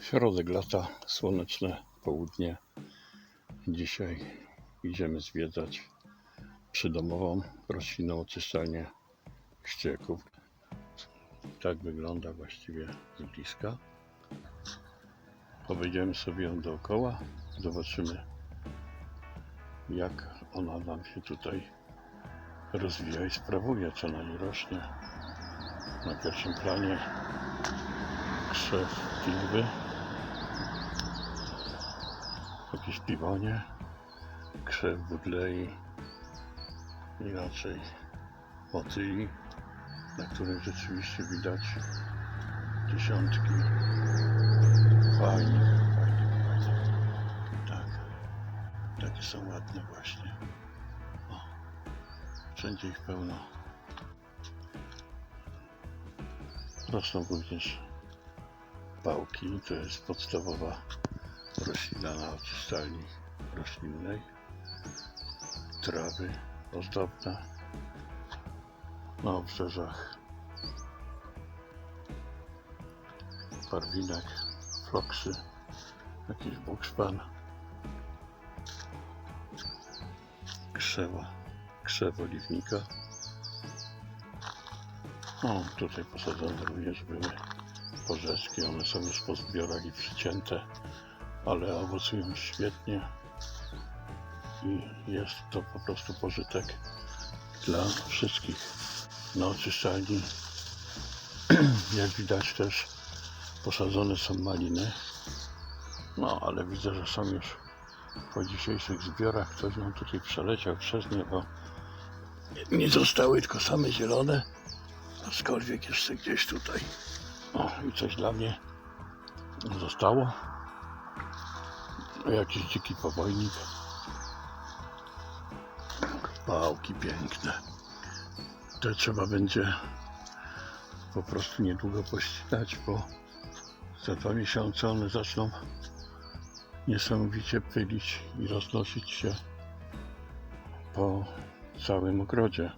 Środek lata, słoneczne południe. Dzisiaj idziemy zwiedzać przydomową roślinną oczyszczalnię ścieków. Tak wygląda właściwie z bliska. Obejdziemy sobie ją dookoła, zobaczymy jak ona nam się tutaj rozwija i sprawuje, co na niej rośnie. Na pierwszym planie krzew kilwy, jakieś piwonie, krzew budlei, inaczej motyli, na których rzeczywiście widać dziesiątki fajnych, fajnych, fajnych. Tak, takie są ładne właśnie. O, wszędzie ich pełno. Rosną również pałki, to jest podstawowa roślina na oczyszczalni roślinnej. Trawy ozdobne na obrzeżach. Barwinek, floksy, jakiś bukszpan, krzewa, krzew oliwnika. O, tutaj posadzone również były porzeczki. One są już po zbiorach i przycięte, ale owocują świetnie i jest to po prostu pożytek dla wszystkich. Na oczyszczalni, jak widać też posadzone są maliny. No, ale widzę, że są już po dzisiejszych zbiorach. Ktoś nam tutaj przeleciał przez nie, bo nie- zostały tylko same zielone, aczkolwiek jeszcze gdzieś tutaj o, i coś dla mnie zostało. Jakiś dziki powojnik. Pałki piękne. Te trzeba będzie po prostu niedługo pościnać, bo za dwa miesiące one zaczną niesamowicie pylić i roznosić się po całym ogrodzie.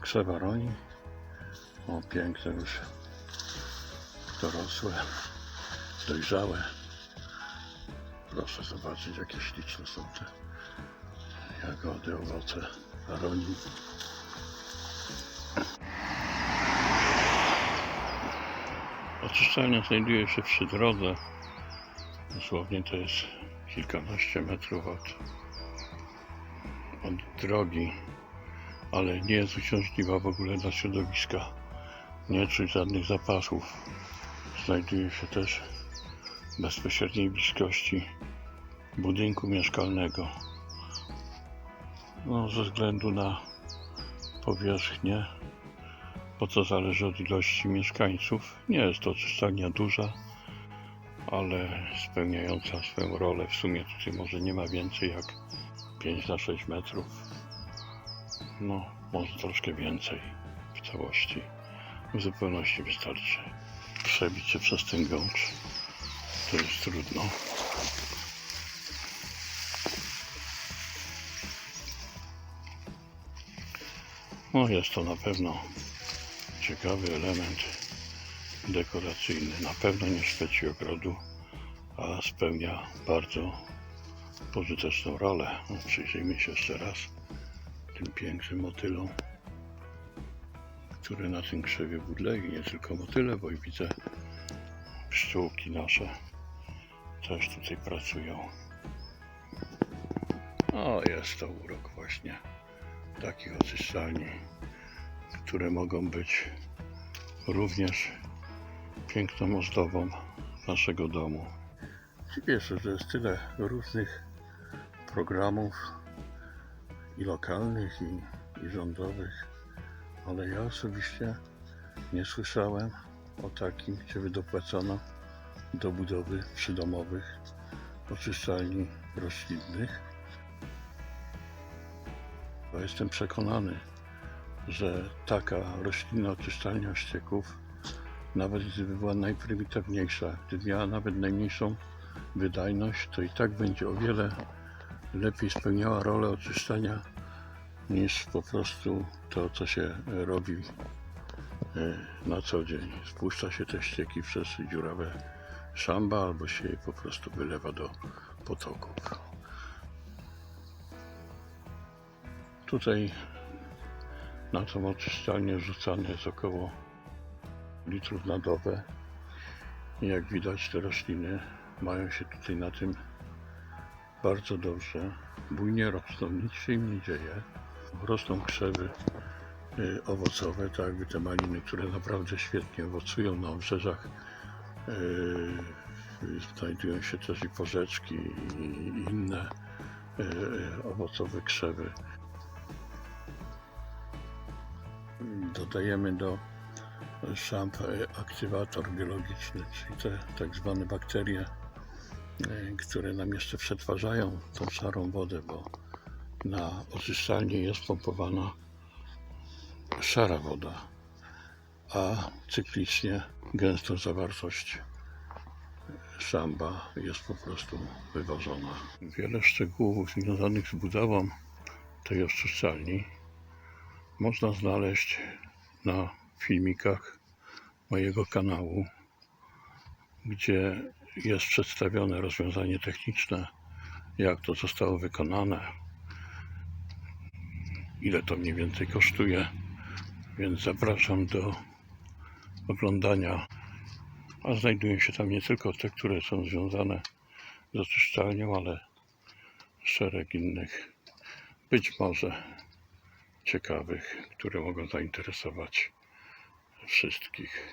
Krzewa roni. O, piękne już dorosłe, dojrzałe. Proszę zobaczyć, jakie śliczne są te jagody, owoce roni. Oczyszczalnia znajduje się przy drodze. Dosłownie to jest kilkanaście metrów od, od drogi ale nie jest uciążliwa w ogóle dla środowiska. Nie czuć żadnych zapasów. Znajduje się też bezpośredniej bliskości budynku mieszkalnego. No, ze względu na powierzchnię, bo to zależy od ilości mieszkańców. Nie jest to oczyszczalnia duża, ale spełniająca swoją rolę. W sumie tutaj może nie ma więcej jak 5 na 6 metrów no, może troszkę więcej w całości. W zupełności wystarczy przebić się przez ten gącz. To jest trudno. No, jest to na pewno ciekawy element dekoracyjny. Na pewno nie szpeci ogrodu, a spełnia bardzo pożyteczną rolę. No, przyjrzyjmy się jeszcze raz tym pięknym motylom, które na tym krzewie budlei, nie tylko motyle, bo i widzę pszczółki nasze też tutaj pracują. O, jest to urok właśnie takich oczyszczalni, które mogą być również piękną ozdobą naszego domu. Cieszę, że jest tyle różnych programów i lokalnych, i, i rządowych, ale ja osobiście nie słyszałem o takim, gdzie by dopłacono do budowy przydomowych oczyszczalni roślinnych. Bo jestem przekonany, że taka roślinna oczyszczalnia ścieków, nawet gdyby była najprymitywniejsza, gdyby miała nawet najmniejszą wydajność, to i tak będzie o wiele lepiej spełniała rolę oczyszczania niż po prostu to, co się robi y, na co dzień. Spuszcza się te ścieki przez dziurawe szamba albo się je po prostu wylewa do potoków. Tutaj na tą oczyszczalnię rzucane jest około litrów na dobę. I jak widać te rośliny mają się tutaj na tym bardzo dobrze. Bujnie rosną, nic się im nie dzieje. Rosną krzewy y, owocowe, tak jakby te maliny, które naprawdę świetnie owocują na obrzeżach. Y, y, Znajdują się też i porzeczki i inne y, y, owocowe krzewy. Dodajemy do szamp aktywator biologiczny, czyli te tak zwane bakterie, które nam jeszcze przetwarzają tą szarą wodę, bo na oczyszczalni jest pompowana szara woda, a cyklicznie gęstą zawartość szamba jest po prostu wyważona. Wiele szczegółów związanych z budową tej oczyszczalni można znaleźć na filmikach mojego kanału, gdzie jest przedstawione rozwiązanie techniczne, jak to zostało wykonane, ile to mniej więcej kosztuje, więc zapraszam do oglądania. A znajdują się tam nie tylko te, które są związane z oczyszczalnią, ale szereg innych, być może ciekawych, które mogą zainteresować wszystkich.